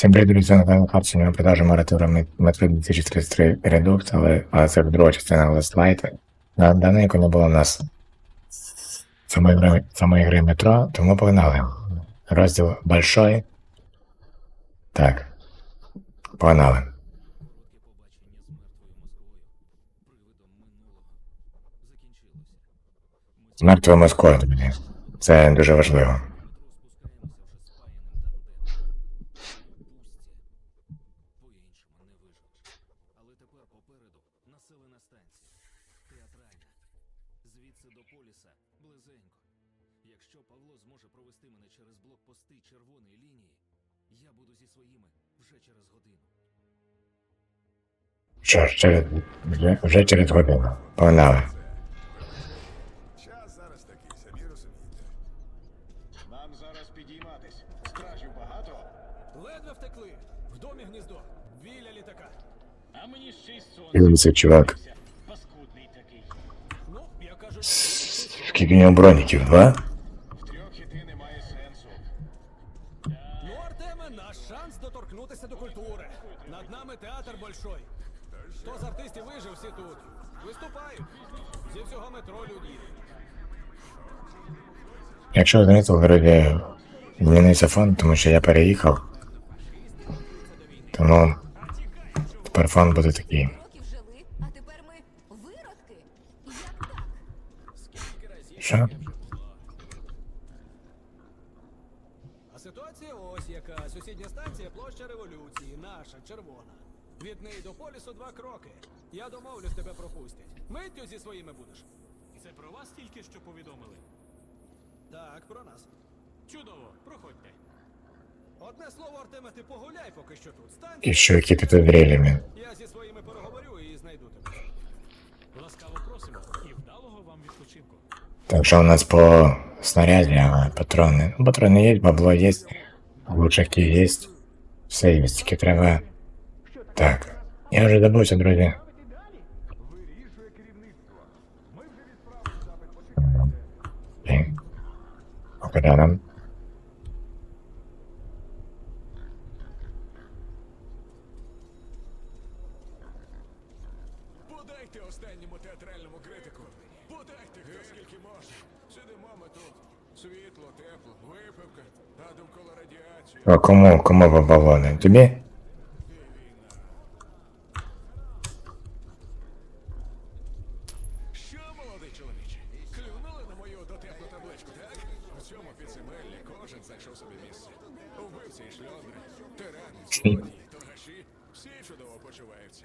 Всім привіт, друзі, на каналі Хаб. Сьогодні ми продовжуємо грати метро 2033 Redux, але, але це друга частина Last. На давненько не було в нас самої гри, самої гри метро, тому погнали. Розділ большой. Так. Погнали. З мертвою Москвою, друзі. Це дуже важливо. Зі своїми вже через годину. Що ж, через, вже, вже через годину. Погнали. Час зараз такий, самі розумієте. Нам зараз підійматись. Стражів багато. Ледве втекли. В домі гніздо. Біля літака. А мені ще й сон Дивіться, чувак. паскудний такий. Ну, я кажу, Скільки у нього броніків? Два? Втрьох іти немає сенсу. ну, Артеме, наш шанс доторкнутися до культури. Над нами театр большой. Хто з артистів вижив, всі тут. Виступають. Зі всього метро люди. Якщо замітили, в городі змінився фон, тому що я переїхав. Тому тепер фон буде такий. Що? А ситуація ось яка. Сусідня станція площа революції, наша червона. Від неї до полісу два кроки. Я домовлюсь, тебе пропустять. Миттю зі своїми будеш. Тільки що повідомили. Так, про нас. Чудово, проходьте. Одне слово, Артеме, ти погуляй поки що тут. Що які підозрілі, блін. Я зі своїми переговорю і знайду тебе. Ласкаво просимо і вдалого вам відпочинку. Так що у нас по снаряді, а патрони. Ну, патрони є, бабло є, лучаки є. Все є, тільки треба. Так. Я вже добувся, друзі. Окей. А куди нам? Подайте останньому театральному критику. Подайте хто скільки може. Сидимо ми тут. Світло, тепло, випивка, а довкола радіація. А кому, кому по балони? Тобі? Убивці і шльондри, тирани, злодії, торгаші. Всі чудово почуваються.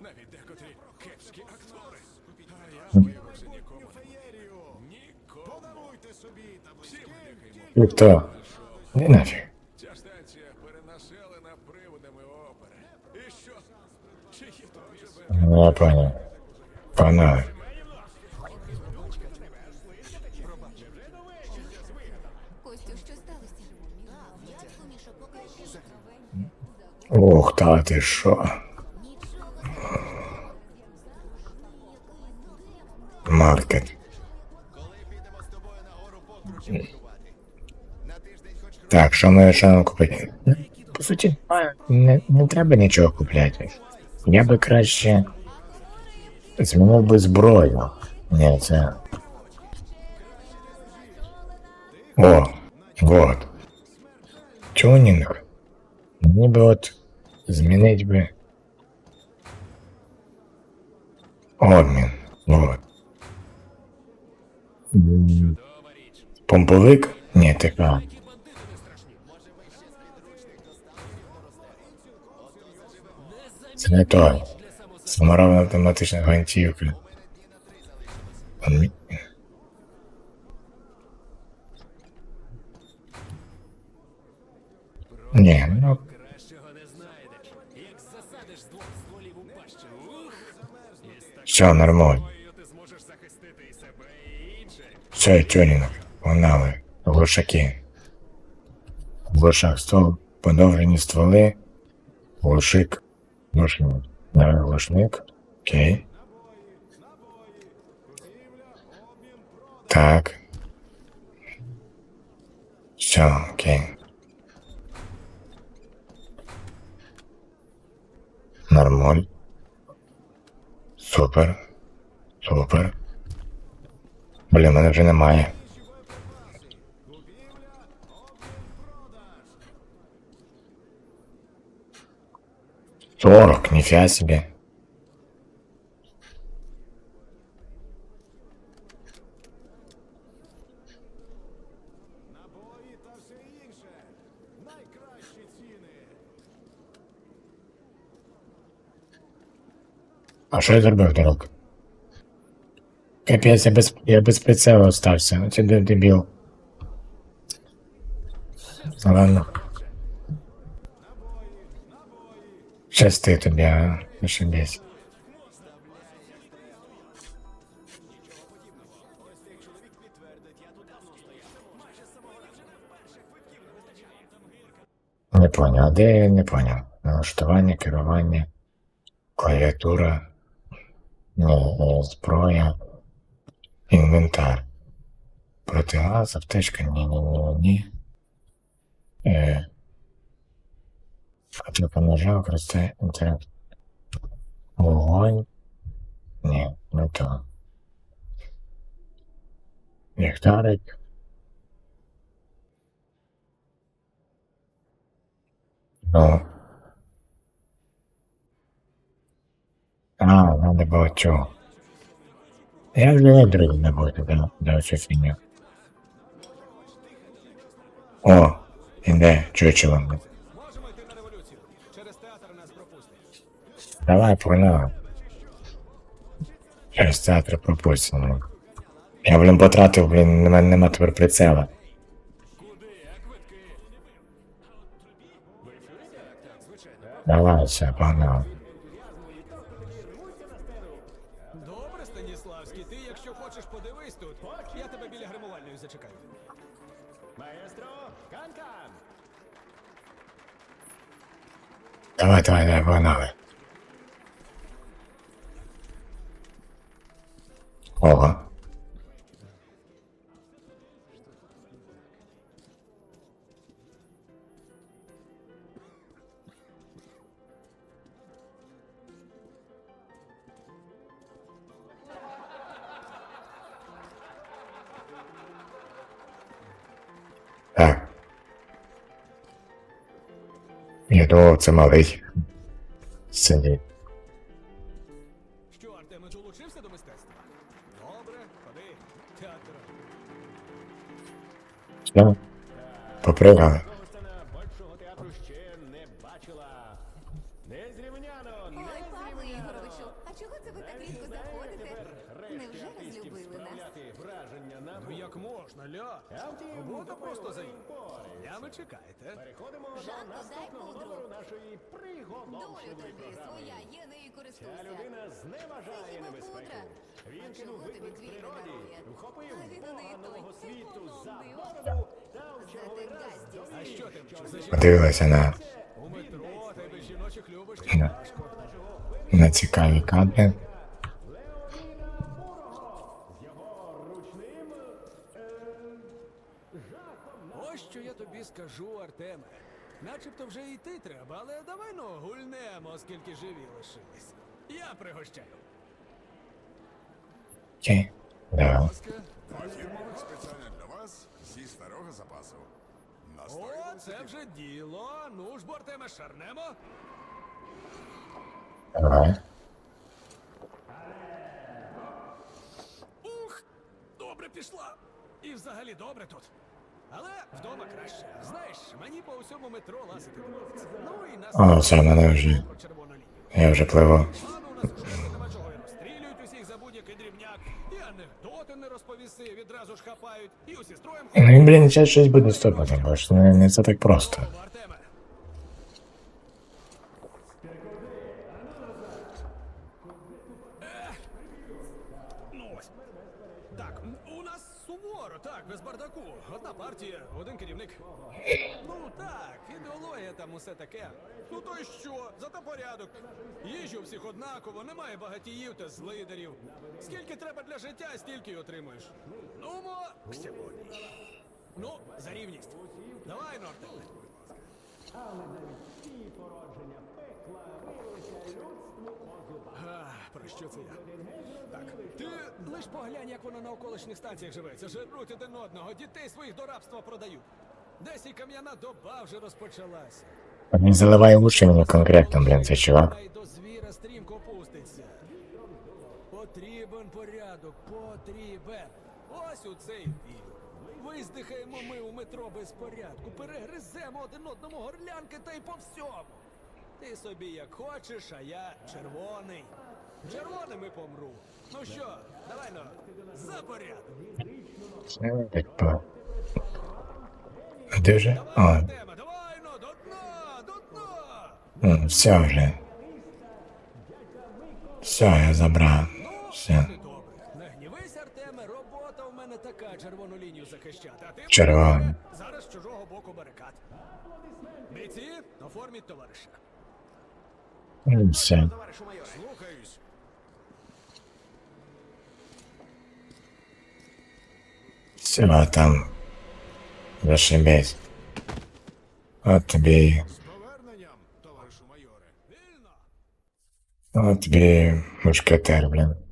Навіть декотрі кепські актори. А я виявився нікому. Нікому. Подаруйте собі хто? Не нафіг. Ця станція перенаселена приводами опери. І що? Чи є то вже Ну, я понял. Погнали. Ух, та ти що? Маркет. Так, що ми що нам купити? По суті, не, не треба нічого купляти. Я би краще змінив би зброю. Ні, це. О, вот. Тюнінг. Мені би от змінить би. Обмін. Вот. Помповик? Ні, така. Це не той. Саморобна автоматична гвинтівка. Ні, ну і інших. Все, тюнінг. Погнали. Глушаки. В глушах ствол, подовжені стволи. Глушик. Глушник. Да, глушник. Окей. Так. Все, окей. Нормаль. Супер. Супер. Блін, мене вже немає. Сорок, ніфіга собі. Що я зробив, дурак? Капець, я без, я без прицелу остався. Це де- дебіл. Ладно. Щасти тобі, а? Ошибись. Не понял, де я не понял. Налаштування, керування, клавіатура, ну, зброя, інвентар. Протигаз, аптечка, ні, ні, ні, ні. Е, Кнопка ножа використає. Вогонь. Ні, не то. Ліхтарик. Ну. А, надо було чого. Я вже вибрав не буду, да, цю фігню. О, іде, чучело. Можемо йти на революцію. Через театр нас пропустять. Давай, погнали. Через театр пропустимо. Я, блін, потратив, блін, на мене нема тепер прицела. Давай, все, погнали. Давай, давай, давай, погнали. Ого. Я думав, це малий. Це ні. Що, Артеме, долучився до мистецтва? Добре, ходи. Театр. Все. Попригали. Гостина большого театру ще не бачила. Незрівняно, Ой, Павло незрівняно. Ігоровичу, а чого це ви так рідко заходите? Невже артистів розлюбили нас? справляти враження на Ну можна, ля? А просто заїхала. впораємося. Я. Переходимо Жанко, до дай наступного пудру. номеру нашої Долю приголомшливої тобі програми. своя, є нею Ця користуйся. людина зневажає небезпеку. пудра? Він кинув чого тобі виклик дві природі, дарує? вхопив А він у неї Бога нового світу за економний бороду та в черговий раз. А довів, що ти що за жінок? Подивилася на, У метро, без жіночих любиш. на, на цікаві кадри. Ось що я тобі скажу, Артеме. Начебто вже йти треба, але давай ну гульнемо, оскільки живі лишились. Я пригощаю. Окей. Да. Ласка, спеціально для вас зі старого запасу. О, це вже діло. Ну ж, бо, Артеме, шарнемо. Давай. Ух, добре пішла. І взагалі добре тут. Але вдома краще. Знаєш, мені по усьому метро лазити доводиться. Ну і нас О, це мене вже. Я вже пливу. Пану у нас уже і розстрілюють усіх за будь-який дрібняк. І анекдоти не розповіси, відразу ж хапають. І усі строєм Ну, він, блін, зараз щось буде стопати, бо ж не, не це так просто. О, Артеме. Ех. Ну ось. Так, м, у нас суворо, так, без бардаку. Одна партія, один керівник. Ну так, ідеологія там усе таке. Ну то й що? Зато порядок. Їжі всіх однаково, немає багатіїв та злидарів. Скільки треба для життя, стільки й отримуєш. Ну, мо, сьогодні. Ну, за рівність. Давай, Норте. Але навіть ті породження добре, що це я. Так, ти лиш поглянь, як воно на околишніх станціях живеться. Жируть один одного, дітей своїх до рабства продають. Десь і кам'яна доба вже розпочалася. Не заливай уші мені конкретно, блін, цей чувак. До звіра стрімко пуститься. Потрібен порядок, потрібен. Ось у цей бій. Виздихаємо ми у метро без порядку, перегриземо один одному горлянки та й по всьому. Ти собі як хочеш, а я червоний. Червоним і помру. Ну що, давай ну, за порядок. Це. Де вже? Ну, до дна. все вже. Все, я забрав. Все. Не гнівись, Артеме, робота в мене така червону лінію захищати. А ти Червону. зараз з чужого боку барикад. Бійці, оформіть товариша. М, Все. Товаришу майоре. Слухаюсь. Все там. Зашибись. От тобі. От тобі мушкетер, блін.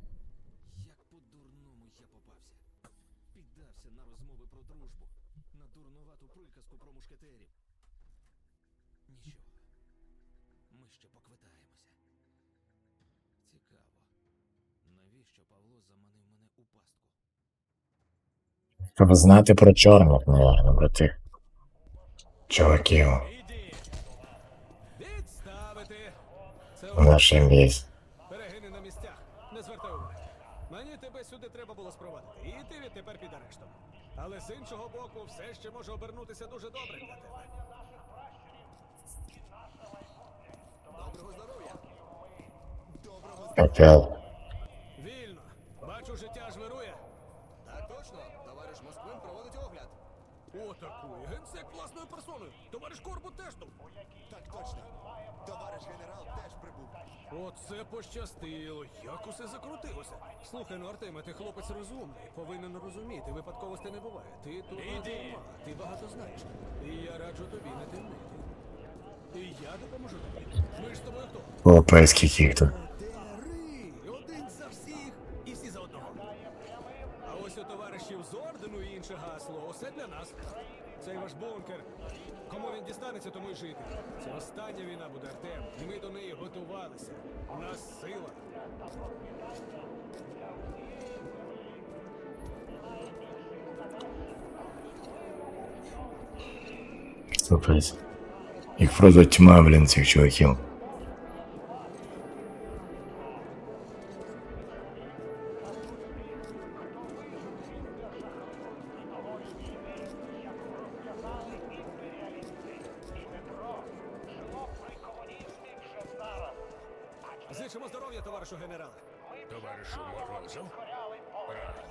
Щоб знати про чорних, наверно, про тих чуваків в нашій віз. перегини на місцях. Не звертай уваги. Мені тебе сюди треба було спровадити. І ти відтепер під арештом. Але з іншого боку, все ще може обернутися дуже добре для тебе. Доброго здоров'я. Пепел. Вільно. Бачу, життя аж вирує. Так точно, товариш Москвин проводить огляд. Отакої. Генсек власною. Товариш Корбут теж тут. Так точно. Товариш генерал теж прибув. Оце пощастило. Як усе закрутилося. Слухай, ну Артеме, ти хлопець розумний. Повинен розуміти. Випадковості не буває. Ти тут не дарма. Ти багато знаєш. І я раджу тобі не темнити. І я допоможу тобі. Ми ж з тобою хто? Опа, скільки їх тут. Один за всіх і всі за одного. А ось у товаришів з ордену і інше гасло. Усе для нас. Цей ваш бункер. Кому він дістанеться, тому й жити. Це остання війна буде, Артем. І ми до неї готувалися. У нас сила. Слухайся. Їх просто тьма, блін, цих чуваків.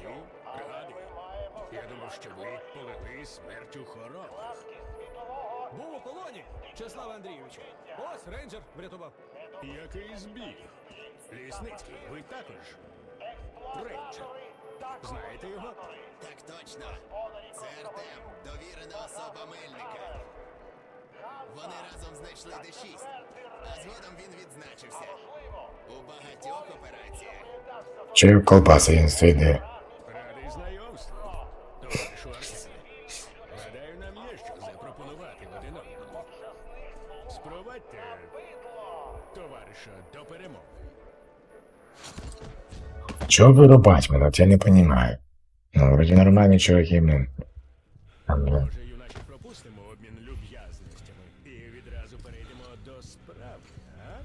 Радий, радий. Я думав, що ви полегли смертю хоробрих. Був у полоні, Чеслав Андрійовичу. Ось рейнджер врятував. Який збіг? Лісницький, ви також? Рейнджер. Знаєте його? Так точно. Це Артем, довірена особа Мельника. Вони разом знайшли Д6, а згодом він відзначився. У багатьох операціях. Чи колбаси він стоїть до перемоги. Чого вирубать мене? Я не понимаю. Ну, вроді нормальні чуваки, блін. А, блін. Може, юначе пропустимо обмін люб'язностями і відразу перейдемо до справи, а?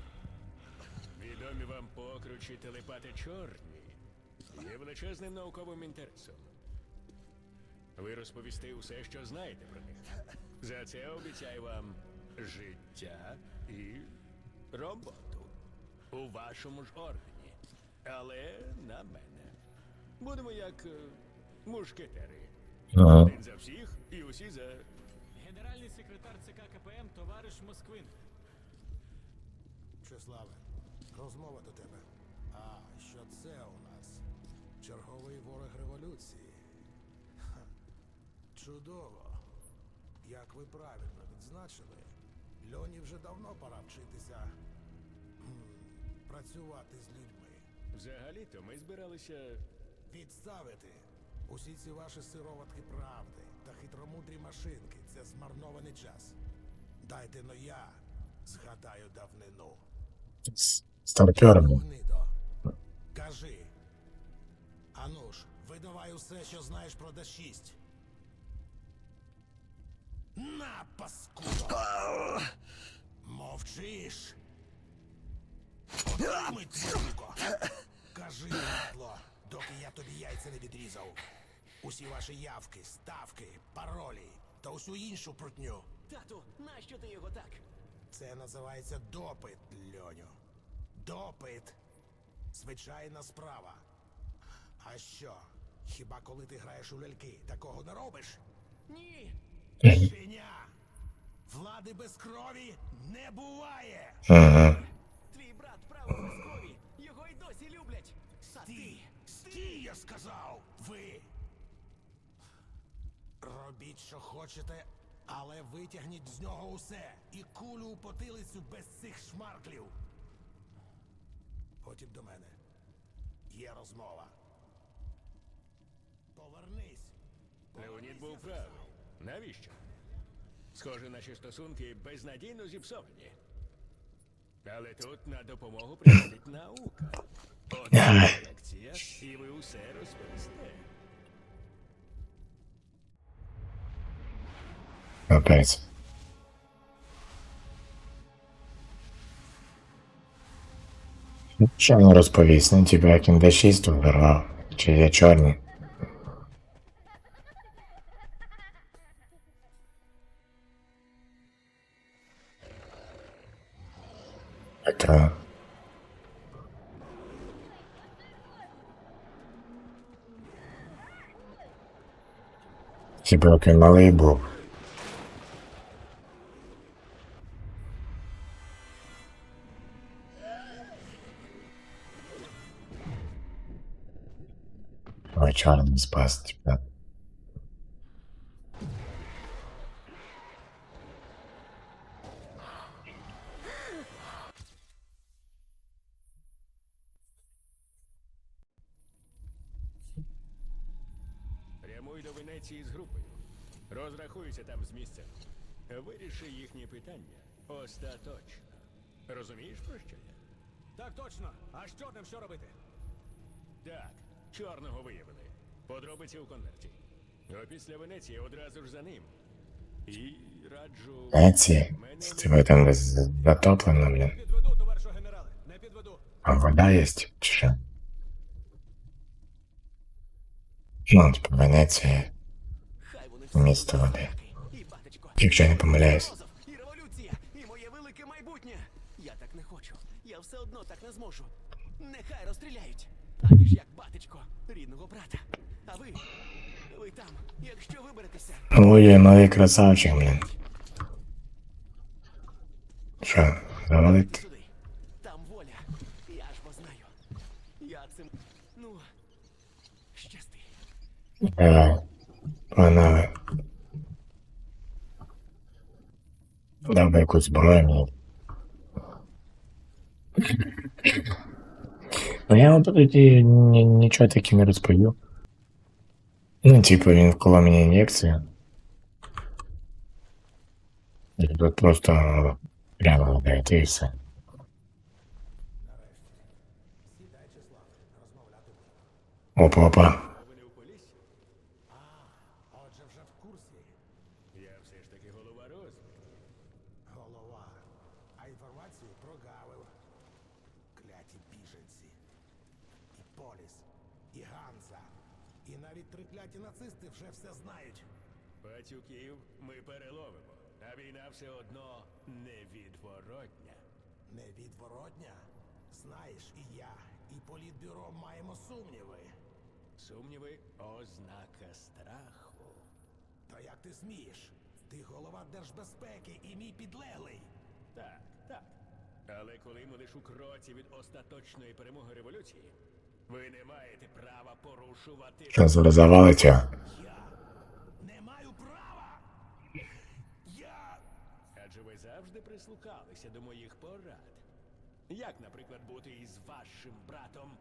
Відомі вам покручі телепати чорні є величезним науковим інтересом. Ви розповісти усе, що знаєте про них. За це обіцяю вам життя і роботу у вашому ж органі. Але на мене. Будемо як е, мушкетери. Ага. Один за всіх і усі за. Генеральний секретар ЦК КПМ, товариш Москвин. Чеславе, розмова до тебе. А що це у нас? Черговий ворог революції. Ха. Чудово. Як ви правильно відзначили, Льоні вже давно пора вчитися працювати з людьми. Взагалі-то ми збиралися. Підставити. Усі ці ваші сироватки правди та хитромудрі машинки це змарнований час. Дайте но я згадаю давнину. Гнидо, кажи. Ануш, видавай усе, що знаєш про Д6. На, паскудо! Мовчиш. Отримай! Кажи, падло, доки я тобі яйця не відрізав. Усі ваші явки, ставки, паролі та усю іншу прутню. Тату, нащо ти його так? Це називається допит, Льоню. Допит. Звичайна справа. А що? Хіба коли ти граєш у ляльки, такого не робиш? Ні! Щеня! Влади без крові не буває! Угу. Брат право без крові! Його й досі люблять! А ти? Ти! Стій, я сказав! Ви! Робіть, що хочете, але витягніть з нього усе і кулю у потилицю без цих шмарклів. Потім до мене. Є розмова. Повернись. Леонід був правий. Навіщо? Схоже, наші стосунки безнадійно зіпсовані. Але тут на допомогу приходить наука. Одна лекція, і ви усе розповісте. Опять. Що не розповість? Ну, типу, як він D6 тут. Чи є чорні? Это... Хіба як він малий був. Ой, чорний спас тебя. Прямуй до Венеції з групою. Розрахуйся там з місцем. Виріши їхні питання остаточно. Розумієш про що я? Так точно! А з чорним що робити? Так, чорного виявили. Подробиці у конверті. Опісля Венеції одразу ж за ним. І раджу. Венеції? Тебе там затоплено, блін. Підведу, товаришу генерале, не підведу. А вода є? Чи що? Ну, типу, Венеція. Місто води. Якщо я не помиляюсь. Розов, І революція, і моє велике майбутнє. Я так не хочу. Я все одно так не зможу. Нехай розстріляють. Аніж як батечко, рідного брата. А ви, ви там, якщо виберетеся, Ой, малий красавчик, блін. Що, завалить? сюди. Там воля. Я ж познаю. Я цим. Ну. Щасти. Давай. Погнали. Дав би якусь зброю мені. Ну я вам тоді ні- нічого таки не розповів. Ну, типу, він вколов мені ін'єкцію. І тут просто прямо вдається і все. Опа, І і Ганза. І навіть трикляті нацисти вже все знають. Пацюків ми переловимо, а війна все одно невідворотня. Невідворотня. Знаєш, і я, і політбюро маємо сумніви. Сумніви ознака страху. Та як ти смієш? Ти голова держбезпеки і мій підлеглий. Так, так. Але коли ми лиш у кроці від остаточної перемоги революції, ви не маєте права порушувати. Що зараз? Я не маю права. Я. Адже ви завжди прислухалися до моїх порад. Як, наприклад, бути із вашим братом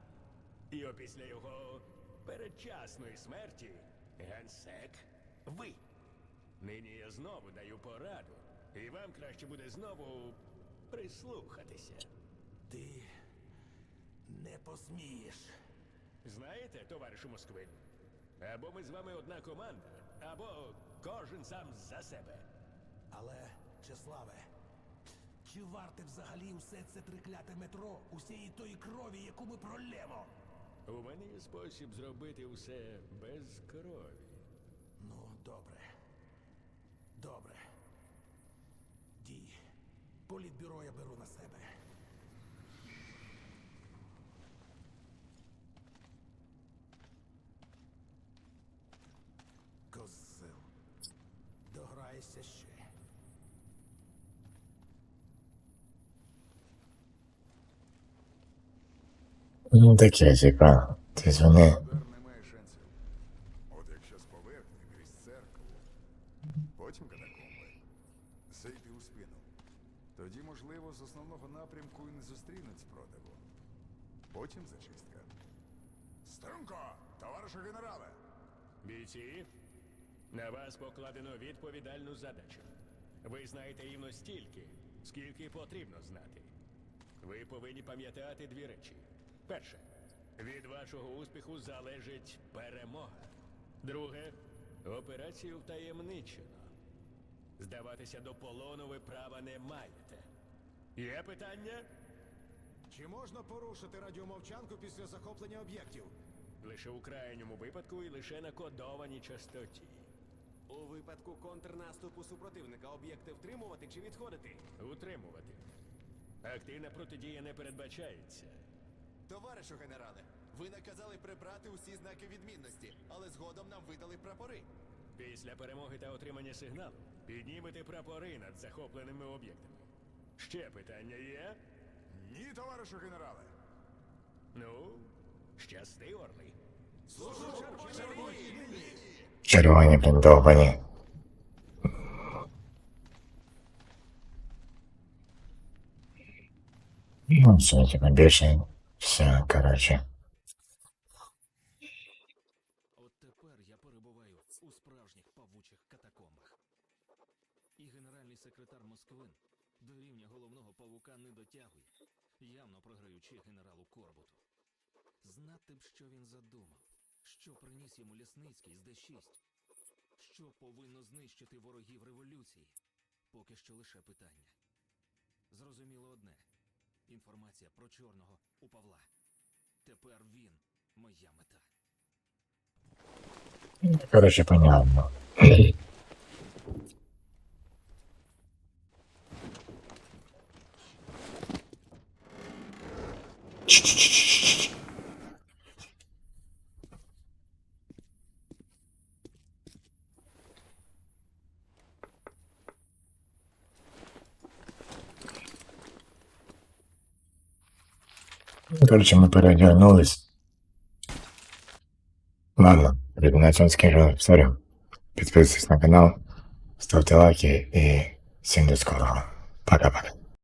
І опісля його передчасної смерті генсек ви. Нині я знову даю пораду, і вам краще буде знову прислухатися. Ти не посмієш. Знаєте, товаришу Москвин, або ми з вами одна команда, або кожен сам за себе. Але, Чеславе, чи варте взагалі усе це трикляте метро, усієї тої крові, яку ми пролємо? У мене є спосіб зробити все без крові. Ну, добре. Добре. Дій. Політбюро я беру на себе. Дограєшся ще. Ну таке, типа, тобто вони Удар немає шансів. От якщо з поверхні крізь церкву, потім катакомби, зайти у спину. Тоді, можливо, з основного напрямку і не зустрінуть спротиву. Потім зачистка. Струнко, товаришу генерале! Бійці, на вас покладено відповідальну задачу. Ви знаєте рівно стільки, скільки потрібно знати. Ви повинні пам'ятати дві речі. Перше, від вашого успіху залежить перемога. Друге, операцію втаємничено. Здаватися до полону ви права не маєте. Є питання? Чи можна порушити радіомовчанку після захоплення об'єктів? Лише у крайньому випадку і лише на кодованій частоті. У випадку контрнаступу супротивника об'єкти втримувати чи відходити? Утримувати. Активна протидія не передбачається. Товаришу генерале, ви наказали прибрати усі знаки відмінності, але згодом нам видали прапори. Після перемоги та отримання сигналу піднімете прапори над захопленими об'єктами. Ще питання є? Ні, товаришу генерале! Ну, щасти, орли. Червоні, блін, довбані. Ну, все, типа, все, короче. От тепер я перебуваю у справжніх павучих катакомбах. І генеральний секретар Москвин до рівня головного павука не дотягує, явно програючи генералу Корбуту. Знати що він задумав, що приніс йому Лісницький з Д6, що повинно знищити ворогів революції, поки що лише питання. Зрозуміло одне інформація про чорного у Павла. Тепер він моя мета. Короче, понятно. Короче, мы переодягнулись. Ладно, ребят, на цьому скажу. Підписуйтесь на канал, ставте лайки і всім до скорого. Пока-пока.